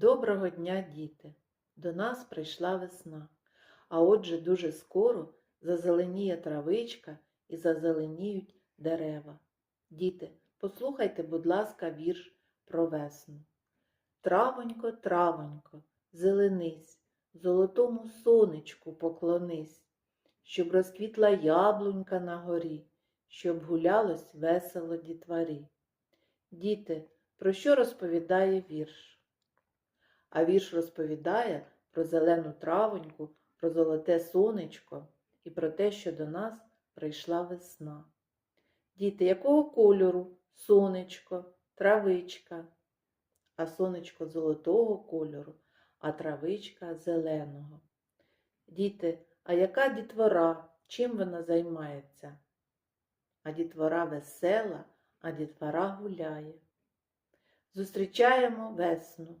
Доброго дня, діти! До нас прийшла весна, а отже дуже скоро зазеленіє травичка і зазеленіють дерева. Діти, послухайте, будь ласка, вірш про весну. Травонько, травонько, зеленись, золотому сонечку поклонись, щоб розквітла яблунька на горі, щоб гулялось весело дітварі. Діти, про що розповідає вірш? А вірш розповідає про зелену травоньку, про золоте сонечко і про те, що до нас прийшла весна. Діти, якого кольору сонечко, травичка, а сонечко золотого кольору, а травичка зеленого. Діти, а яка дітвора? Чим вона займається? А дітвора весела, а дітвора гуляє. Зустрічаємо весну.